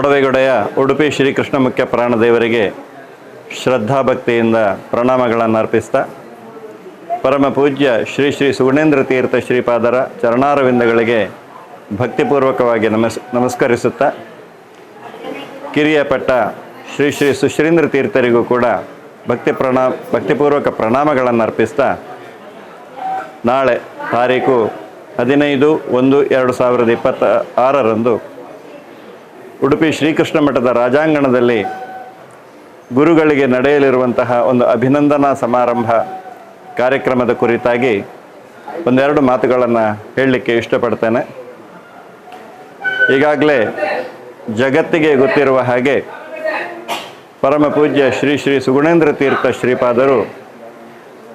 ಕೊಡವೆಗೊಡೆಯ ಉಡುಪಿ ಶ್ರೀಕೃಷ್ಣ ಮುಖ್ಯ ಪ್ರಾಣದೇವರಿಗೆ ಶ್ರದ್ಧಾಭಕ್ತಿಯಿಂದ ಪ್ರಣಾಮಗಳನ್ನು ಅರ್ಪಿಸ್ತಾ, ಪರಮ ಪೂಜ್ಯ ಶ್ರೀ ಶ್ರೀ ಸುಗುಣೇಂದ್ರ ತೀರ್ಥ ಶ್ರೀಪಾದರ ಚರಣಾರವಿಂದಗಳಿಗೆ ಭಕ್ತಿಪೂರ್ವಕವಾಗಿ ನಮಸ್, ನಮಸ್ಕರಿಸುತ್ತಾ, ಕಿರಿಯ ಪಟ್ಟ ಶ್ರೀ ಶ್ರೀ ಸುಶ್ರೀಂದ್ರ ತೀರ್ಥರಿಗೂ ಕೂಡ ಭಕ್ತಿ ಪ್ರಣಾ, ಭಕ್ತಿಪೂರ್ವಕ ಪ್ರಣಾಮಗಳನ್ನು ಅರ್ಪಿಸ್ತಾ, ನಾಳೆ ತಾರೀಕು ಹದಿನೈದು ಒಂದು ಎರಡು ಸಾವಿರದ ಇಪ್ಪತ್ತ ಆರರಂದು ಉಡುಪಿ ಶ್ರೀಕೃಷ್ಣ ಮಠದ ರಾಜಾಂಗಣದಲ್ಲಿ ಗುರುಗಳಿಗೆ ನಡೆಯಲಿರುವಂತಹ ಒಂದು ಅಭಿನಂದನಾ ಸಮಾರಂಭ ಕಾರ್ಯಕ್ರಮದ ಕುರಿತಾಗಿ ಒಂದೆರಡು ಮಾತುಗಳನ್ನು ಹೇಳಲಿಕ್ಕೆ ಇಷ್ಟಪಡ್ತೇನೆ. ಈಗಾಗಲೇ ಜಗತ್ತಿಗೆ ಗೊತ್ತಿರುವ ಹಾಗೆ ಪರಮ ಪೂಜ್ಯ ಶ್ರೀ ಶ್ರೀ ಸುಗುಣೇಂದ್ರ ತೀರ್ಥ ಶ್ರೀಪಾದರು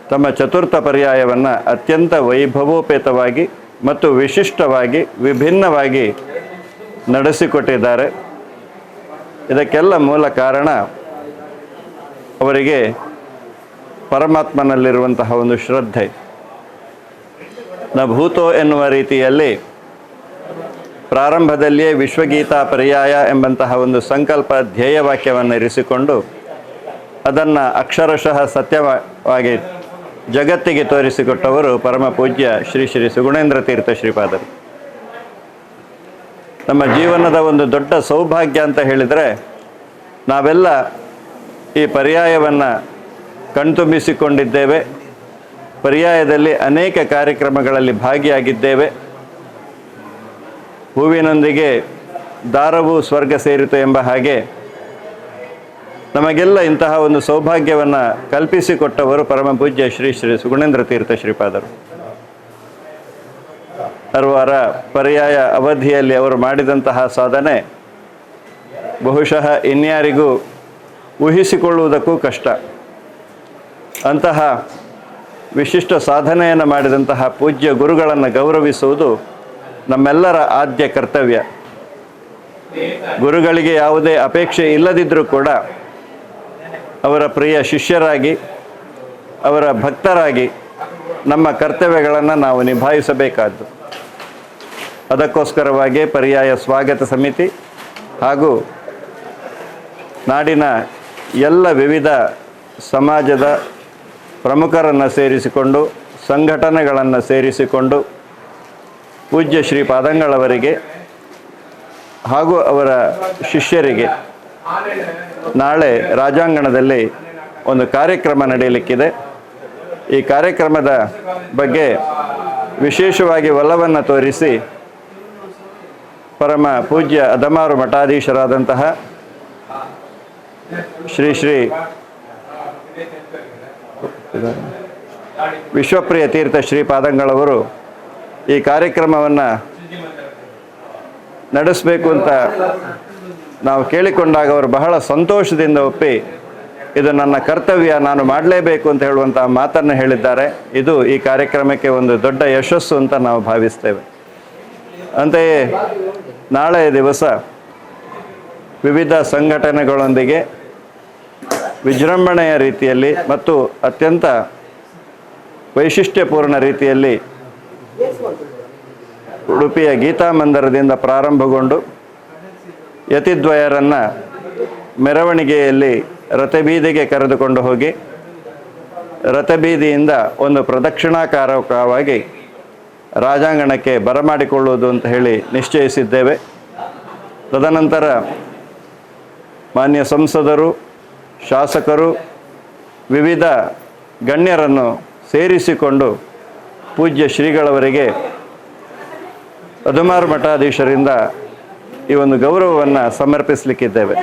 ತಮ್ಮ ಚತುರ್ಥ ಪರ್ಯಾಯವನ್ನು ಅತ್ಯಂತ ವೈಭವೋಪೇತವಾಗಿ ಮತ್ತು ವಿಶಿಷ್ಟವಾಗಿ ವಿಭಿನ್ನವಾಗಿ ನಡೆಸಿಕೊಟ್ಟಿದ್ದಾರೆ. ಇದಕ್ಕೆಲ್ಲ ಮೂಲ ಕಾರಣ ಅವರಿಗೆ ಪರಮಾತ್ಮನಲ್ಲಿರುವಂತಹ ಒಂದು ಶ್ರದ್ಧೆ. ನ ಭೂತೋ ಎನ್ನುವ ರೀತಿಯಲ್ಲಿ ಪ್ರಾರಂಭದಲ್ಲಿಯೇ ವಿಶ್ವಗೀತಾ ಪರ್ಯಾಯ ಎಂಬಂತಹ ಒಂದು ಸಂಕಲ್ಪ ಧ್ಯೇಯವಾಕ್ಯವನ್ನು ಇರಿಸಿಕೊಂಡು ಅದನ್ನು ಅಕ್ಷರಶಃ ಸತ್ಯವಾಗಿ ಜಗತ್ತಿಗೆ ತೋರಿಸಿಕೊಟ್ಟವರು ಪರಮ ಪೂಜ್ಯ ಶ್ರೀ ಶ್ರೀ ಸುಗುಣೇಂದ್ರ ತೀರ್ಥ ಶ್ರೀಪಾದರು. ನಮ್ಮ ಜೀವನದ ಒಂದು ದೊಡ್ಡ ಸೌಭಾಗ್ಯ ಅಂತ ಹೇಳಿದರೆ ನಾವೆಲ್ಲ ಈ ಪರ್ಯಾಯವನ್ನು ಕಣ್ತುಂಬಿಸಿಕೊಂಡಿದ್ದೇವೆ. ಪರ್ಯಾಯದಲ್ಲಿ ಅನೇಕ ಕಾರ್ಯಕ್ರಮಗಳಲ್ಲಿ ಭಾಗಿಯಾಗಿದ್ದೇವೆ. ಹೂವಿನೊಂದಿಗೆ ದಾರವು ಸ್ವರ್ಗ ಸೇರಿತು ಎಂಬ ಹಾಗೆ ನಮಗೆಲ್ಲ ಇಂತಹ ಒಂದು ಸೌಭಾಗ್ಯವನ್ನು ಕಲ್ಪಿಸಿಕೊಟ್ಟವರು ಪರಮ ಪೂಜ್ಯ ಶ್ರೀ ಶ್ರೀ ಸುಗುಣೇಂದ್ರ ತೀರ್ಥ ಶ್ರೀಪಾದರು. ಅರ್ವರ ಪರ್ಯಾಯ ಅವಧಿಯಲ್ಲಿ ಅವರು ಮಾಡಿದಂತಹ ಸಾಧನೆ ಬಹುಶಃ ಇನ್ಯಾರಿಗೂ ಊಹಿಸಿಕೊಳ್ಳುವುದಕ್ಕೂ ಕಷ್ಟ. ಅಂತಹ ವಿಶಿಷ್ಟ ಸಾಧನೆಯನ್ನು ಮಾಡಿದಂತಹ ಪೂಜ್ಯ ಗುರುಗಳನ್ನು ಗೌರವಿಸುವುದು ನಮ್ಮೆಲ್ಲರ ಆದ್ಯ ಕರ್ತವ್ಯ. ಗುರುಗಳಿಗೆ ಯಾವುದೇ ಅಪೇಕ್ಷೆ ಇಲ್ಲದಿದ್ದರೂ ಕೂಡ ಅವರ ಪ್ರಿಯ ಶಿಷ್ಯರಾಗಿ, ಅವರ ಭಕ್ತರಾಗಿ ನಮ್ಮ ಕರ್ತವ್ಯಗಳನ್ನು ನಾವು ನಿಭಾಯಿಸಬೇಕಾದ್ದು. ಅದಕ್ಕೋಸ್ಕರವಾಗಿ ಪರ್ಯಾಯ ಸ್ವಾಗತ ಸಮಿತಿ ಹಾಗೂ ನಾಡಿನ ಎಲ್ಲ ವಿವಿಧ ಸಮಾಜದ ಪ್ರಮುಖರನ್ನು ಸೇರಿಸಿಕೊಂಡು, ಸಂಘಟನೆಗಳನ್ನು ಸೇರಿಸಿಕೊಂಡು ಪೂಜ್ಯ ಶ್ರೀ ಪಾದಂಗಳವರಿಗೆ ಹಾಗೂ ಅವರ ಶಿಷ್ಯರಿಗೆ ನಾಳೆ ರಾಜಾಂಗಣದಲ್ಲಿ ಒಂದು ಕಾರ್ಯಕ್ರಮ ನಡೆಯಲಿಕ್ಕಿದೆ. ಈ ಕಾರ್ಯಕ್ರಮದ ಬಗ್ಗೆ ವಿಶೇಷವಾಗಿ ಒಲವನ್ನು ತೋರಿಸಿ ಪರಮ ಪೂಜ್ಯ ಅದಮಾರು ಮಠಾಧೀಶರಾದಂತಹ ಶ್ರೀ ಶ್ರೀ ವಿಶ್ವಪ್ರಿಯ ತೀರ್ಥ ಶ್ರೀಪಾದಂಗಳವರು ಈ ಕಾರ್ಯಕ್ರಮವನ್ನು ನಡೆಸಬೇಕು ಅಂತ ನಾವು ಕೇಳಿಕೊಂಡಾಗ ಅವರು ಬಹಳ ಸಂತೋಷದಿಂದ ಒಪ್ಪಿ ಇದು ನನ್ನ ಕರ್ತವ್ಯ, ನಾನು ಮಾಡಲೇಬೇಕು ಅಂತ ಹೇಳುವಂಥ ಮಾತನ್ನು ಹೇಳಿದ್ದಾರೆ. ಇದು ಈ ಕಾರ್ಯಕ್ರಮಕ್ಕೆ ಒಂದು ದೊಡ್ಡ ಯಶಸ್ಸು ಅಂತ ನಾವು ಭಾವಿಸ್ತೇವೆ. ಅಂತೆಯೇ ನಾಳೆ ದಿವಸ ವಿವಿಧ ಸಂಘಟನೆಗಳೊಂದಿಗೆ ವಿಜೃಂಭಣೆಯ ರೀತಿಯಲ್ಲಿ ಮತ್ತು ಅತ್ಯಂತ ವೈಶಿಷ್ಟ್ಯಪೂರ್ಣ ರೀತಿಯಲ್ಲಿ ಉಡುಪಿಯ ಗೀತಾ ಮಂದಿರದಿಂದ ಪ್ರಾರಂಭಗೊಂಡು ಯತಿದ್ವಯರನ್ನು ಮೆರವಣಿಗೆಯಲ್ಲಿ ರಥಬೀದಿಗೆ ಕರೆದುಕೊಂಡು ಹೋಗಿ ರಥಬೀದಿಯಿಂದ ಒಂದು ಪ್ರದಕ್ಷಿಣಾಕಾರಕವಾಗಿ ರಾಜಾಂಗಣಕ್ಕೆ ಬರಮಾಡಿಕೊಳ್ಳುವುದು ಅಂತ ಹೇಳಿ ನಿಶ್ಚಯಿಸಿದ್ದೇವೆ. ತದನಂತರ ಮಾನ್ಯ ಸಂಸದರು, ಶಾಸಕರು, ವಿವಿಧ ಗಣ್ಯರನ್ನು ಸೇರಿಸಿಕೊಂಡು ಪೂಜ್ಯ ಶ್ರೀಗಳವರಿಗೆ ಅದುಮಾರು ಮಠಾಧೀಶರಿಂದ ಈ ಒಂದು ಗೌರವವನ್ನು ಸಮರ್ಪಿಸಲಿಕ್ಕಿದ್ದೇವೆ.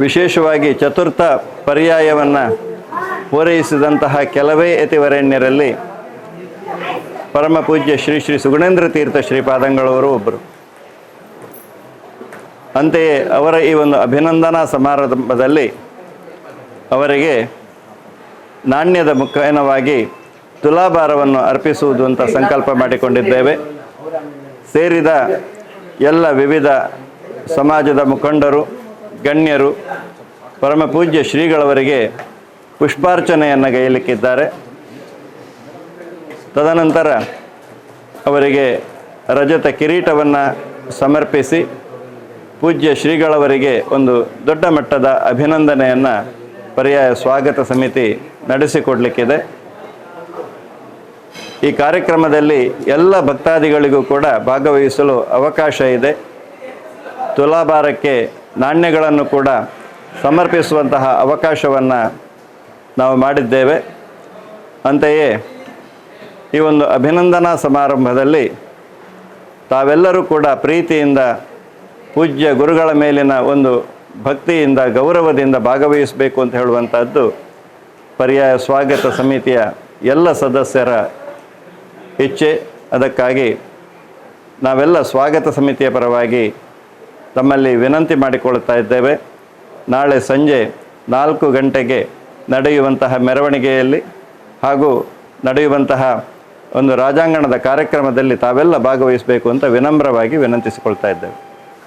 ವಿಶೇಷವಾಗಿ ಚತುರ್ಥ ಪರ್ಯಾಯವನ್ನು ಪೂರೈಸಿದಂತಹ ಕೆಲವೇ ಯತಿವರೆಣ್ಯರಲ್ಲಿ ಪರಮ ಪೂಜ್ಯ ಶ್ರೀ ಶ್ರೀ ಸುಗುಣೇಂದ್ರ ತೀರ್ಥ ಶ್ರೀಪಾದಂಗಳವರು ಒಬ್ಬರು. ಅಂತೆಯೇ ಅವರ ಈ ಒಂದು ಅಭಿನಂದನಾ ಸಮಾರಂಭದಲ್ಲಿ ಅವರಿಗೆ ನಾಣ್ಯದ ಮುಖೇನವಾಗಿ ತುಲಾಭಾರವನ್ನು ಅರ್ಪಿಸುವುದು ಅಂತ ಸಂಕಲ್ಪ ಮಾಡಿಕೊಂಡಿದ್ದೇವೆ. ಸೇರಿದ ಎಲ್ಲ ವಿವಿಧ ಸಮಾಜದ ಮುಖಂಡರು, ಗಣ್ಯರು, ಪರಮ ಪೂಜ್ಯ ಶ್ರೀಗಳವರಿಗೆ ಪುಷ್ಪಾರ್ಚನೆಯನ್ನು ಗೈಯಲಿಕ್ಕಿದ್ದಾರೆ. ತದನಂತರ ಅವರಿಗೆ ರಜತ ಕಿರೀಟವನ್ನು ಸಮರ್ಪಿಸಿ ಪೂಜ್ಯ ಶ್ರೀಗಳವರಿಗೆ ಒಂದು ದೊಡ್ಡ ಮಟ್ಟದ ಅಭಿನಂದನೆಯನ್ನು ಪರ್ಯಾಯ ಸ್ವಾಗತ ಸಮಿತಿ ನಡೆಸಿಕೊಡಲಿಕ್ಕಿದೆ. ಈ ಕಾರ್ಯಕ್ರಮದಲ್ಲಿ ಎಲ್ಲ ಭಕ್ತಾದಿಗಳಿಗೂ ಕೂಡ ಭಾಗವಹಿಸಲು ಅವಕಾಶ ಇದೆ. ತುಲಾಭಾರಕ್ಕೆ ನಾಣ್ಯಗಳನ್ನು ಕೂಡ ಸಮರ್ಪಿಸುವಂತಹ ಅವಕಾಶವನ್ನು ನಾವು ಮಾಡಿದ್ದೇವೆ. ಅಂತೆಯೇ ಈ ಒಂದು ಅಭಿನಂದನಾ ಸಮಾರಂಭದಲ್ಲಿ ತಾವೆಲ್ಲರೂ ಕೂಡ ಪ್ರೀತಿಯಿಂದ, ಪೂಜ್ಯ ಗುರುಗಳ ಮೇಲಿನ ಒಂದು ಭಕ್ತಿಯಿಂದ, ಗೌರವದಿಂದ ಭಾಗವಹಿಸಬೇಕು ಅಂತ ಹೇಳುವಂಥದ್ದು ಪರ್ಯಾಯ ಸ್ವಾಗತ ಸಮಿತಿಯ ಎಲ್ಲ ಸದಸ್ಯರ ಇಚ್ಛೆ. ಅದಕ್ಕಾಗಿ ನಾವೆಲ್ಲ ಸ್ವಾಗತ ಸಮಿತಿಯ ಪರವಾಗಿ ತಮ್ಮಲ್ಲಿ ವಿನಂತಿ ಮಾಡಿಕೊಳ್ಳುತ್ತಾ ಇದ್ದೇವೆ. ನಾಳೆ ಸಂಜೆ ನಾಲ್ಕು ಗಂಟೆಗೆ ನಡೆಯುವಂತಹ ಮೆರವಣಿಗೆಯಲ್ಲಿ ಹಾಗೂ ನಡೆಯುವಂತಹ ಒಂದು ರಾಜಾಂಗಣದ ಕಾರ್ಯಕ್ರಮದಲ್ಲಿ ತಾವೆಲ್ಲ ಭಾಗವಹಿಸಬೇಕು ಅಂತ ವಿನಮ್ರವಾಗಿ ವಿನಂತಿಸಿಕೊಳ್ತಾ ಇದ್ದೇವೆ.